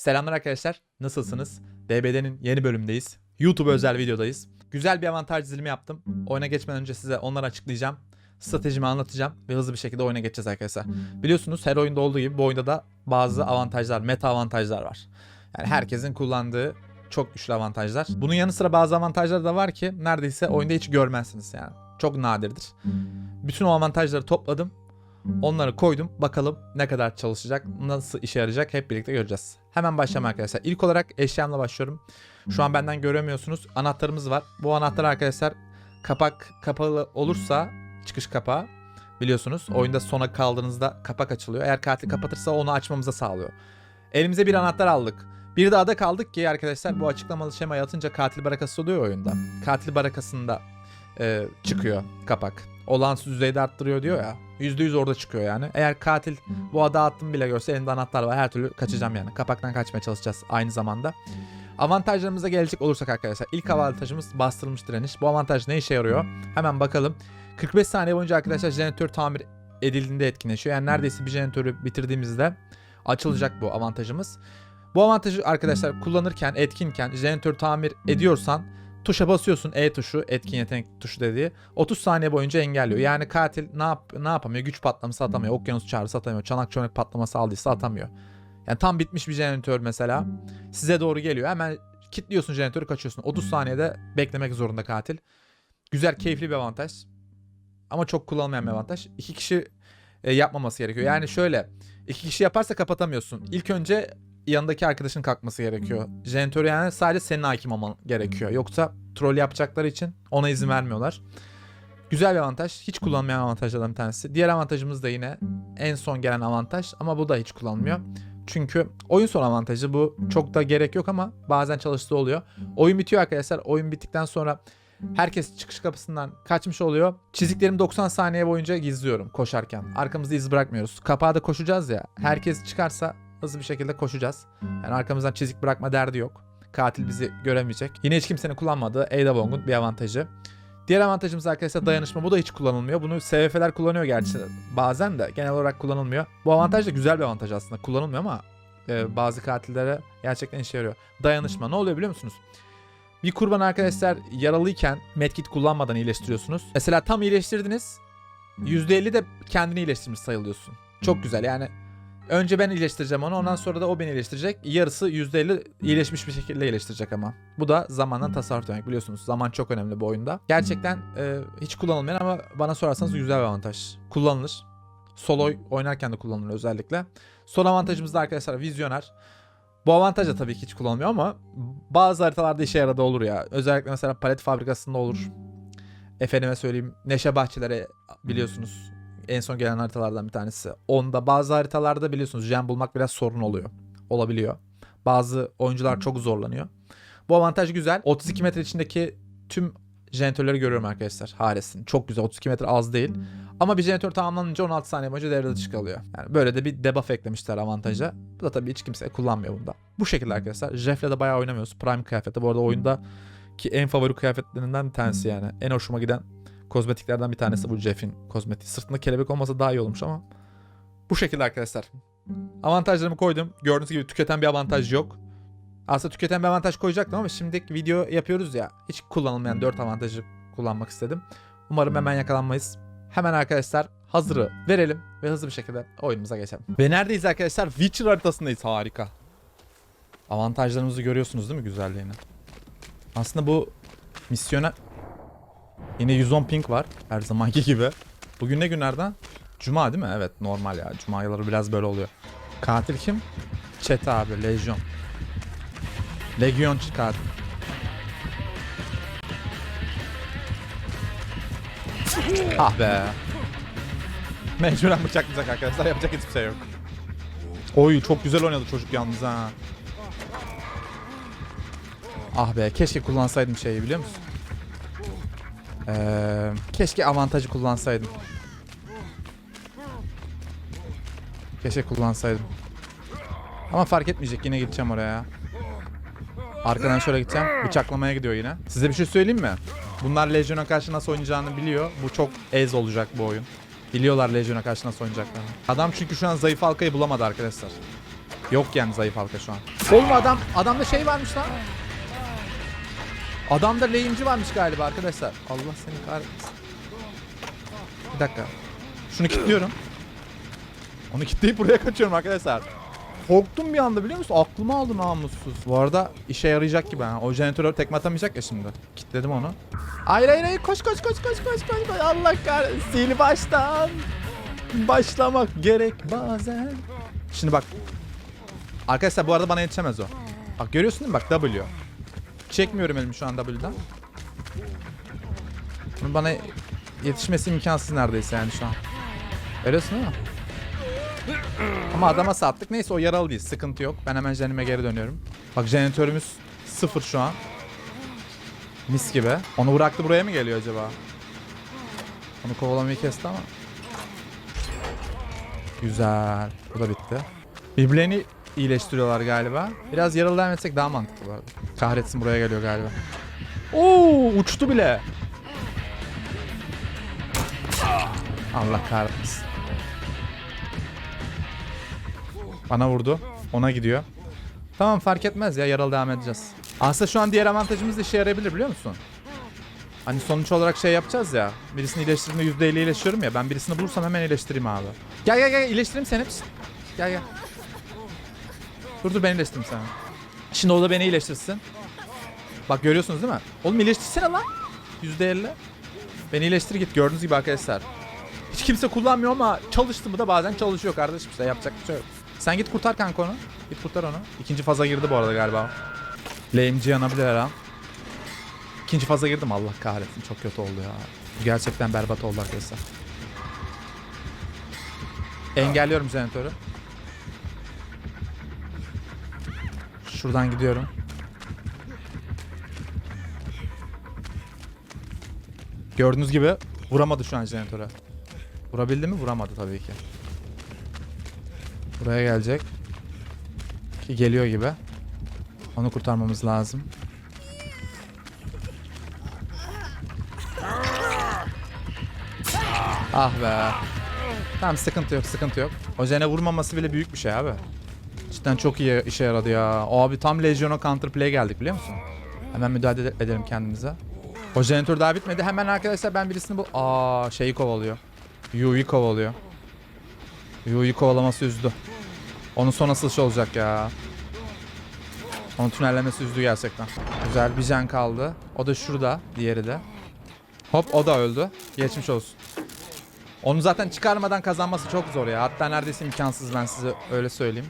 Selamlar arkadaşlar. Nasılsınız? DBD'nin yeni bölümündeyiz. YouTube özel videodayız. Güzel bir avantaj dizilimi yaptım. Oyuna geçmeden önce size onları açıklayacağım. Stratejimi anlatacağım ve hızlı bir şekilde oyuna geçeceğiz arkadaşlar. Biliyorsunuz her oyunda olduğu gibi bu oyunda da bazı avantajlar, meta avantajlar var. Yani herkesin kullandığı çok güçlü avantajlar. Bunun yanı sıra bazı avantajlar da var ki neredeyse oyunda hiç görmezsiniz yani. Çok nadirdir. Bütün o avantajları topladım. Onları koydum. Bakalım ne kadar çalışacak, nasıl işe yarayacak hep birlikte göreceğiz. Hemen başlayalım arkadaşlar. İlk olarak eşyamla başlıyorum. Şu an benden göremiyorsunuz. Anahtarımız var. Bu anahtar arkadaşlar kapak kapalı olursa çıkış kapağı biliyorsunuz. Oyunda sona kaldığınızda kapak açılıyor. Eğer katil kapatırsa onu açmamıza sağlıyor. Elimize bir anahtar aldık. Bir daha da kaldık ki arkadaşlar bu açıklamalı şemayı atınca katil barakası oluyor oyunda. Katil barakasında e, çıkıyor kapak. Olağanüstü düzeyde arttırıyor diyor ya. %100 orada çıkıyor yani. Eğer katil bu adı attım bile görse elinde anahtar var. Her türlü kaçacağım yani. Kapaktan kaçmaya çalışacağız aynı zamanda. Avantajlarımıza gelecek olursak arkadaşlar. ilk avantajımız bastırılmış direniş. Bu avantaj ne işe yarıyor? Hemen bakalım. 45 saniye boyunca arkadaşlar jeneratör tamir edildiğinde etkinleşiyor. Yani neredeyse bir jeneratörü bitirdiğimizde açılacak bu avantajımız. Bu avantajı arkadaşlar kullanırken, etkinken jeneratör tamir ediyorsan tuşa basıyorsun E tuşu, etkin yetenek tuşu dediği. 30 saniye boyunca engelliyor. Yani katil ne yap ne yapamıyor? Güç patlaması atamıyor, okyanus çağrısı atamıyor, çanak çömlek patlaması aldıysa atamıyor. Yani tam bitmiş bir jeneratör mesela size doğru geliyor. Hemen kilitliyorsun jeneratörü kaçıyorsun. 30 saniyede beklemek zorunda katil. Güzel, keyifli bir avantaj. Ama çok kullanılmayan bir avantaj. İki kişi e, yapmaması gerekiyor. Yani şöyle, iki kişi yaparsa kapatamıyorsun. İlk önce yanındaki arkadaşın kalkması gerekiyor. Jeneratörü yani sadece senin hakim olman gerekiyor. Yoksa troll yapacakları için ona izin vermiyorlar. Güzel bir avantaj. Hiç kullanmayan avantajlardan bir tanesi. Diğer avantajımız da yine en son gelen avantaj ama bu da hiç kullanılmıyor. Çünkü oyun son avantajı bu. Çok da gerek yok ama bazen çalıştığı oluyor. Oyun bitiyor arkadaşlar. Oyun bittikten sonra herkes çıkış kapısından kaçmış oluyor. Çiziklerimi 90 saniye boyunca gizliyorum koşarken. Arkamızda iz bırakmıyoruz. Kapağa da koşacağız ya. Herkes çıkarsa hızlı bir şekilde koşacağız. Yani arkamızdan çizik bırakma derdi yok. Katil bizi göremeyecek. Yine hiç kimsenin kullanmadığı Ada Wong'un bir avantajı. Diğer avantajımız arkadaşlar dayanışma. Bu da hiç kullanılmıyor. Bunu SVF'ler kullanıyor gerçi bazen de genel olarak kullanılmıyor. Bu avantaj da güzel bir avantaj aslında. Kullanılmıyor ama e, bazı katillere gerçekten işe yarıyor. Dayanışma. Ne oluyor biliyor musunuz? Bir kurban arkadaşlar yaralıyken medkit kullanmadan iyileştiriyorsunuz. Mesela tam iyileştirdiniz. %50 de kendini iyileştirmiş sayılıyorsun. Çok güzel yani. Önce ben iyileştireceğim onu ondan sonra da o beni iyileştirecek. Yarısı %50 iyileşmiş bir şekilde iyileştirecek ama. Bu da zamandan tasarruf demek biliyorsunuz. Zaman çok önemli bu oyunda. Gerçekten e, hiç kullanılmayan ama bana sorarsanız güzel bir avantaj. Kullanılır. Solo oynarken de kullanılır özellikle. Son avantajımız da arkadaşlar vizyoner. Bu avantaj da tabii ki hiç kullanılmıyor ama bazı haritalarda işe yaradı olur ya. Özellikle mesela palet fabrikasında olur. Efendime söyleyeyim Neşe Bahçeleri biliyorsunuz en son gelen haritalardan bir tanesi. Onda bazı haritalarda biliyorsunuz jam bulmak biraz sorun oluyor. Olabiliyor. Bazı oyuncular çok zorlanıyor. Bu avantaj güzel. 32 metre içindeki tüm jeneratörleri görüyorum arkadaşlar. Haresin. Çok güzel. 32 metre az değil. Ama bir jeneratör tamamlanınca 16 saniye boyunca devre dışı kalıyor. Yani böyle de bir debuff eklemişler avantaja. Bu da tabii hiç kimse kullanmıyor bunda. Bu şekilde arkadaşlar. Jeff'le de bayağı oynamıyoruz. Prime kıyafeti. Bu arada oyunda ki en favori kıyafetlerinden bir tanesi yani. En hoşuma giden kozmetiklerden bir tanesi bu Jeff'in kozmetiği. Sırtında kelebek olmasa daha iyi olmuş ama. Bu şekilde arkadaşlar. Avantajlarımı koydum. Gördüğünüz gibi tüketen bir avantaj yok. Aslında tüketen bir avantaj koyacaktım ama şimdi video yapıyoruz ya. Hiç kullanılmayan 4 avantajı kullanmak istedim. Umarım hemen yakalanmayız. Hemen arkadaşlar hazırı verelim ve hızlı bir şekilde oyunumuza geçelim. Ve neredeyiz arkadaşlar? Witcher haritasındayız. Harika. Avantajlarımızı görüyorsunuz değil mi güzelliğini? Aslında bu misyona Yine 110 ping var her zamanki gibi. Bugün ne günlerden? Cuma değil mi? Evet normal ya. Cuma yılları biraz böyle oluyor. Katil kim? Çete abi. Lejyon. Legyon katil. ah be. Mecburen bıçaklayacak arkadaşlar. Yapacak hiçbir şey yok. Oy çok güzel oynadı çocuk yalnız ha. Ah be keşke kullansaydım şeyi biliyor musun? Ee, keşke avantajı kullansaydım. Keşke kullansaydım. Ama fark etmeyecek yine gideceğim oraya. Arkadan şöyle gideceğim. Bıçaklamaya gidiyor yine. Size bir şey söyleyeyim mi? Bunlar Legion'a karşı nasıl oynayacağını biliyor. Bu çok ez olacak bu oyun. Biliyorlar Legion'a karşı nasıl oynayacaklarını. Adam çünkü şu an zayıf halkayı bulamadı arkadaşlar. Yok yani zayıf halka şu an. Oğlum adam adamda şey varmış lan. Adamda lehimci varmış galiba arkadaşlar. Allah seni kahretsin. Bir dakika. Şunu kilitliyorum. Onu kilitleyip buraya kaçıyorum arkadaşlar. Korktum bir anda biliyor musun? Aklıma aldı namussuz. Bu arada işe yarayacak gibi ha. O jeneratörü tekme atamayacak ya şimdi. Kilitledim onu. Hayır hayır hayır koş koş koş koş koş koş. koş. Allah kahretsin. Sil baştan. Başlamak gerek bazen. Şimdi bak. Arkadaşlar bu arada bana yetişemez o. Bak görüyorsun değil mi? Bak W. Çekmiyorum elimi şu an W'den. Bunun bana yetişmesi imkansız neredeyse yani şu an. Öylesin değil mi? Ama adama sattık. Neyse o yaralı değil. Sıkıntı yok. Ben hemen jenime geri dönüyorum. Bak jeneratörümüz sıfır şu an. Mis gibi. Onu bıraktı buraya mı geliyor acaba? Onu kovalamayı kesti ama. Güzel. Bu da bitti. Birbirlerini iyileştiriyorlar galiba. Biraz yaralı devam etsek daha mantıklı bu arada. Kahretsin buraya geliyor galiba. Oo uçtu bile. Allah kahretsin. Bana vurdu. Ona gidiyor. Tamam fark etmez ya yaralı devam edeceğiz. Aslında şu an diğer avantajımız da işe yarayabilir biliyor musun? Hani sonuç olarak şey yapacağız ya. Birisini iyileştirdiğimde %50 iyileştiriyorum ya. Ben birisini bulursam hemen iyileştireyim abi. Gel gel gel iyileştireyim seni. Gel gel. Dur dur ben iyileştireyim seni. Şimdi o da beni iyileştirsin. Bak görüyorsunuz değil mi? Oğlum iyileştirsene lan. %50. Beni iyileştir git. Gördüğünüz gibi arkadaşlar. Hiç kimse kullanmıyor ama çalıştı mı da bazen çalışıyor kardeşim işte yapacak bir şey yok. Sen git kurtar kanka onu. Git kurtar onu. İkinci faza girdi bu arada galiba. Lame'ci yanabilir her. İkinci faza girdim Allah kahretsin çok kötü oldu ya. Gerçekten berbat oldu arkadaşlar. Engelliyorum jeneratörü. Şuradan gidiyorum. Gördüğünüz gibi vuramadı şu an jeneratöre. Vurabildi mi? Vuramadı tabii ki. Buraya gelecek. Ki geliyor gibi. Onu kurtarmamız lazım. Ah be. Tamam sıkıntı yok sıkıntı yok. O jene vurmaması bile büyük bir şey abi. Cidden çok iyi işe yaradı ya. Abi tam Legion'a counterplay geldik biliyor musun? Hemen müdahale ede- edelim kendimize. O jeneratör daha bitmedi. Hemen arkadaşlar ben birisini bu... Aa şeyi kovalıyor. Yu'yu kovalıyor. Yu'yu kovalaması üzdü. Onun son asılışı olacak ya. Onun tünellemesi üzdü gerçekten. Güzel bir can kaldı. O da şurada. Diğeri de. Hop o da öldü. Geçmiş olsun. Onu zaten çıkarmadan kazanması çok zor ya. Hatta neredeyse imkansız ben size öyle söyleyeyim.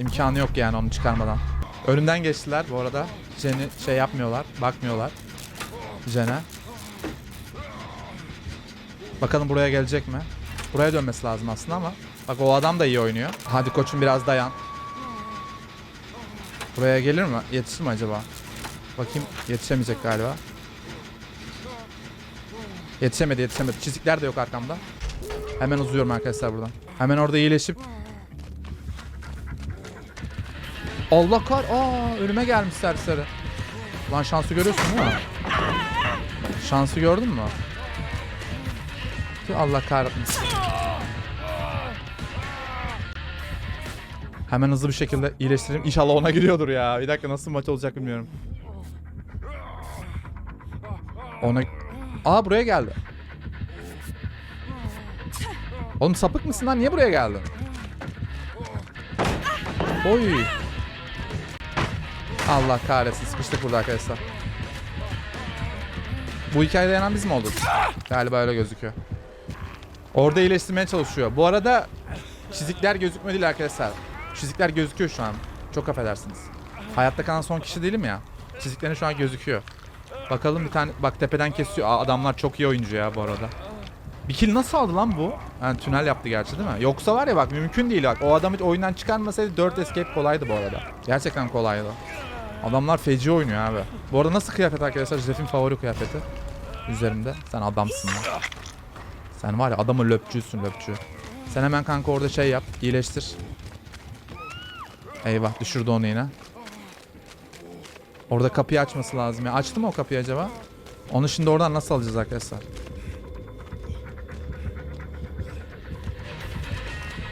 İmkanı yok yani onu çıkarmadan. Önünden geçtiler bu arada. Jen'i şey yapmıyorlar. Bakmıyorlar. Jen'e. Bakalım buraya gelecek mi? Buraya dönmesi lazım aslında ama. Bak o adam da iyi oynuyor. Hadi koçum biraz dayan. Buraya gelir mi? Yetişir mi acaba? Bakayım yetişemeyecek galiba. Yetişemedi yetişemedi. Çizikler de yok arkamda. Hemen uzuyorum arkadaşlar buradan. Hemen orada iyileşip. Allah kar. Aa önüme gelmiş serseri. Lan şansı görüyorsun değil mi? Şansı gördün mü? Allah kahretmesin. Hemen hızlı bir şekilde iyileştireyim. İnşallah ona giriyordur ya. Bir dakika nasıl maç olacak bilmiyorum. Ona... Aa buraya geldi. Oğlum sapık mısın lan? Niye buraya geldin? Oy. Allah kahretsin. Sıkıştık burada arkadaşlar. Bu hikayede yanan biz mi olduk? Galiba öyle gözüküyor. Orada iyileştirmeye çalışıyor. Bu arada çizikler gözükmüyor arkadaşlar. Çizikler gözüküyor şu an. Çok affedersiniz. Hayatta kalan son kişi değilim ya. Çiziklerin şu an gözüküyor. Bakalım bir tane bak tepeden kesiyor. Aa, adamlar çok iyi oyuncu ya bu arada. Bir kill nasıl aldı lan bu? Yani tünel yaptı gerçi değil mi? Yoksa var ya bak mümkün değil bak. O adamı oyundan çıkarmasaydı 4 escape kolaydı bu arada. Gerçekten kolaydı. Adamlar feci oynuyor abi. Bu arada nasıl kıyafet arkadaşlar? Jeff'in favori kıyafeti. Üzerimde. Sen adamsın ya. Sen var ya adamı löpçüsün löpçü. Sen hemen kanka orada şey yap. iyileştir. Eyvah düşürdü onu yine. Orada kapıyı açması lazım ya. Açtı mı o kapıyı acaba? Onu şimdi oradan nasıl alacağız arkadaşlar?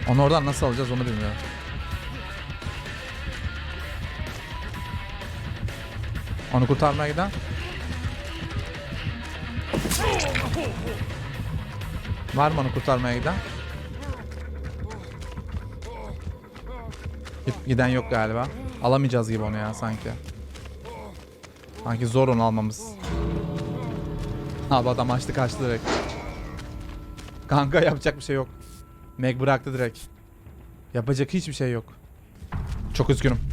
Onu oradan nasıl alacağız onu bilmiyorum. Onu kurtarmaya giden. Var mı onu kurtarmaya giden? Giden yok galiba. Alamayacağız gibi onu ya sanki. Sanki zor onu almamız. Abi adam açtı kaçtı direkt. Kanka yapacak bir şey yok. Meg bıraktı direkt. Yapacak hiçbir şey yok. Çok üzgünüm.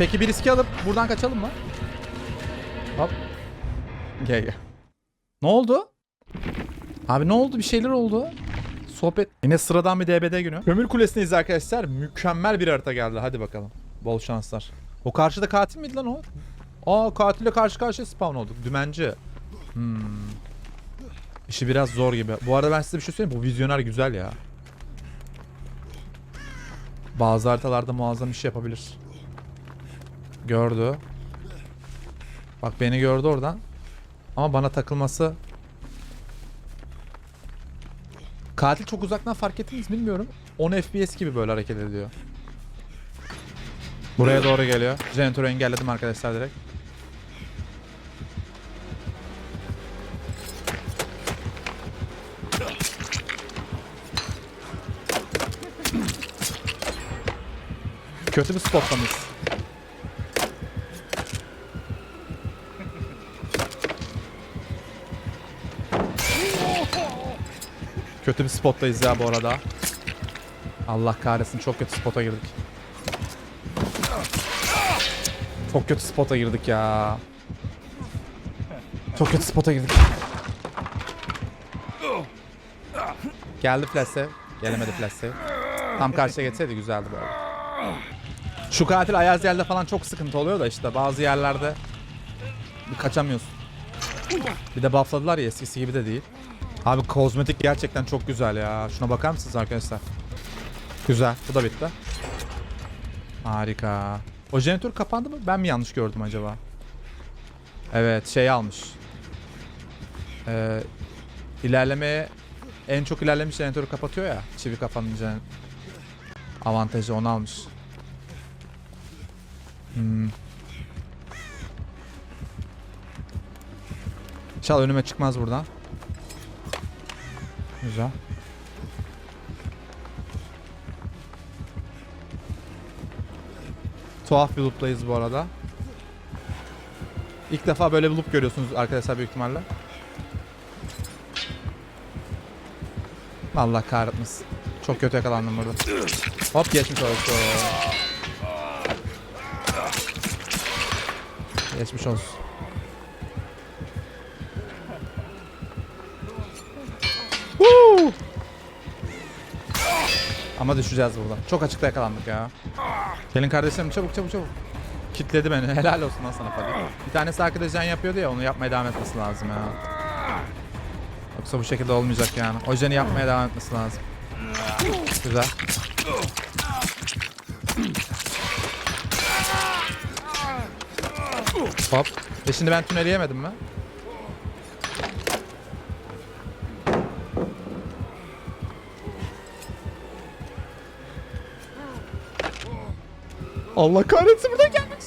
Peki bir riski alıp buradan kaçalım mı? Hop. Gel gel. Ne oldu? Abi ne oldu? Bir şeyler oldu. Sohbet. Yine sıradan bir DBD günü. Kömür Kulesi'ndeyiz arkadaşlar. Mükemmel bir harita geldi. Hadi bakalım. Bol şanslar. O karşıda katil miydi lan o? Aa katille karşı karşıya spawn olduk. Dümenci. Hmm. İşi biraz zor gibi. Bu arada ben size bir şey söyleyeyim. Bu vizyoner güzel ya. Bazı haritalarda muazzam iş yapabilir. Gördü. Bak beni gördü oradan. Ama bana takılması... Katil çok uzaktan fark ettiniz mi bilmiyorum. 10 FPS gibi böyle hareket ediyor. Buraya doğru geliyor. Jeneratörü engelledim arkadaşlar direkt. Kötü bir spotta Kötü bir spottayız ya bu arada. Allah kahretsin çok kötü spota girdik. Çok kötü spota girdik ya. Çok kötü spota girdik. Geldi flash save. Gelemedi flash save. Tam karşıya geçseydi güzeldi böyle. Şu katil ayaz yerde falan çok sıkıntı oluyor da işte bazı yerlerde kaçamıyorsun. Bir de buffladılar ya eskisi gibi de değil. Abi kozmetik gerçekten çok güzel ya. Şuna bakar mısınız arkadaşlar? Güzel. Bu da bitti. Harika. O jeneratör kapandı mı? Ben mi yanlış gördüm acaba? Evet şey almış. Ee, ilerlemeye en çok ilerlemiş jeneratörü kapatıyor ya. Çivi kapanınca avantajı onu almış. Hmm. İnşallah önüme çıkmaz buradan. Güzel. Tuhaf bir loop'tayız bu arada. İlk defa böyle bir loop görüyorsunuz arkadaşlar büyük ihtimalle. Allah kahretmesin. Çok kötü yakalandım burada. Hop geçmiş olsun. Geçmiş olsun. Ama düşeceğiz buradan. Çok açıkta yakalandık ya. Gelin kardeşlerim çabuk çabuk çabuk. Kitledi beni. Helal olsun lan sana Fadi. Bir tanesi arkadaşın yapıyordu ya onu yapmaya devam etmesi lazım ya. Yoksa bu şekilde olmayacak yani. O jeni yapmaya devam etmesi lazım. Güzel. Hop. E şimdi ben tüneli yemedim mi? Allah kahretsin buradan gelmiş.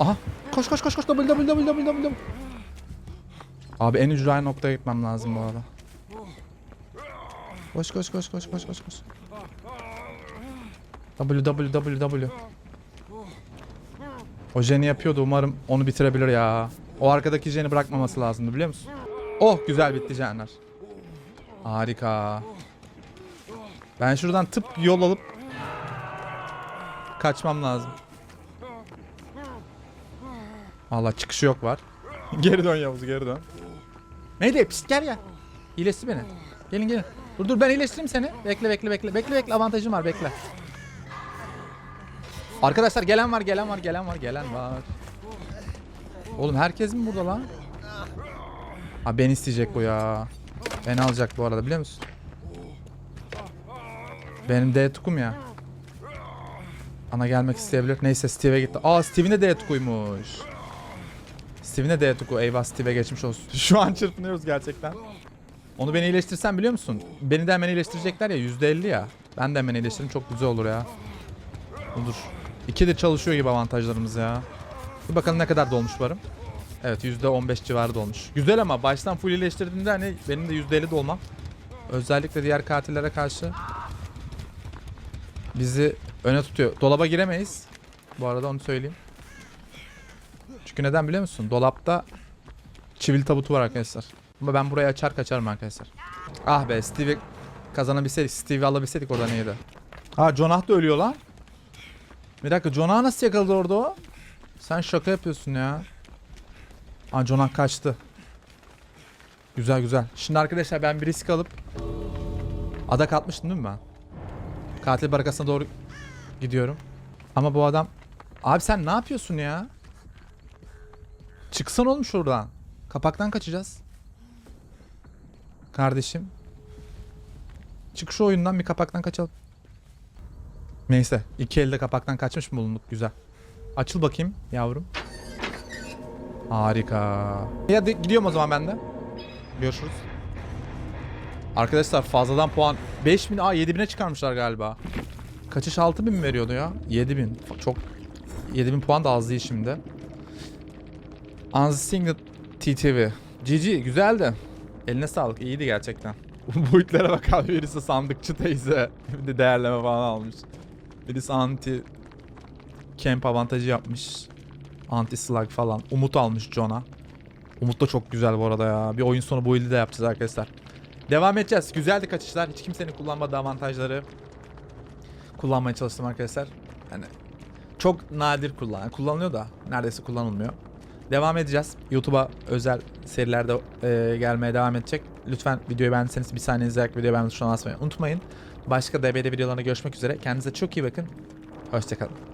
Aha. Koş koş koş koş double double double double double. double. Abi en ücra noktaya gitmem lazım bu arada. Koş koş koş koş koş koş koş. W W W W. O jeni yapıyordu umarım onu bitirebilir ya. O arkadaki jeni bırakmaması lazımdı biliyor musun? Oh güzel bitti jenler. Harika. Ben şuradan tıp yol alıp kaçmam lazım. Allah çıkışı yok var. geri dön Yavuz geri dön. Neydi? Pişt gel ya. İyileşti beni. Gelin gelin. Dur dur ben iyileştireyim seni. Bekle bekle bekle. Bekle bekle avantajım var bekle. Arkadaşlar gelen var gelen var gelen var gelen var. Oğlum herkes mi burada lan? Abi beni isteyecek bu ya. Beni alacak bu arada biliyor musun? Benim D tukum ya. Ana gelmek isteyebilir. Neyse Steve'e gitti. Aa Steve'in de D tukuymuş. Steve'ine de Tuku. Eyvah Steve'e geçmiş olsun. Şu an çırpınıyoruz gerçekten. Onu beni iyileştirsen biliyor musun? Beni de hemen iyileştirecekler ya %50 ya. Ben de hemen iyileştiririm çok güzel olur ya. Dur. İki de çalışıyor gibi avantajlarımız ya. Bir bakalım ne kadar dolmuş varım. Evet %15 civarı dolmuş. Güzel ama baştan full iyileştirdiğinde hani benim de %50 dolmam. Özellikle diğer katillere karşı bizi öne tutuyor. Dolaba giremeyiz. Bu arada onu söyleyeyim. Çünkü neden biliyor musun? Dolapta çivil tabutu var arkadaşlar. Ama ben burayı açar kaçarım arkadaşlar. Ah be Steve'i kazanabilseydik. Steve'i alabilseydik orada neydi? Ha Jonah da ölüyor lan. Bir dakika Jonah nasıl yakaladı orada o? Sen şaka yapıyorsun ya. Aa Jonah kaçtı. Güzel güzel. Şimdi arkadaşlar ben bir risk alıp adak atmıştım değil mi ben? Katil barakasına doğru gidiyorum. Ama bu adam... Abi sen ne yapıyorsun ya? Çıksan oğlum şuradan. Kapaktan kaçacağız. Kardeşim. Çık şu oyundan bir kapaktan kaçalım. Neyse. iki elde kapaktan kaçmış mı bulunduk? Güzel. Açıl bakayım yavrum. Harika. Ya de, gidiyorum o zaman ben de. Görüşürüz. Arkadaşlar fazladan puan 5000 aa 7000'e çıkarmışlar galiba. Kaçış 6000 mi veriyordu ya? 7000. Çok 7000 puan da az değil şimdi. Unsinged TTV. GG güzeldi. Eline sağlık iyiydi gerçekten. Boyutlara bak abi birisi sandıkçı teyze. Bir de değerleme falan almış. Birisi anti camp avantajı yapmış. Anti slug falan. Umut almış Jon'a. Umut da çok güzel bu arada ya. Bir oyun sonu bu ilde de yapacağız arkadaşlar. Devam edeceğiz. Güzeldi kaçışlar. Hiç kimsenin kullanmadığı avantajları kullanmaya çalıştım arkadaşlar. Hani çok nadir kullan kullanılıyor da neredeyse kullanılmıyor. Devam edeceğiz. YouTube'a özel serilerde e, gelmeye devam edecek. Lütfen videoyu beğendiyseniz bir saniye izleyerek videoyu beğenmeyi tuşuna unutmayın. Başka DBD videolarına görüşmek üzere. Kendinize çok iyi bakın. Hoşçakalın.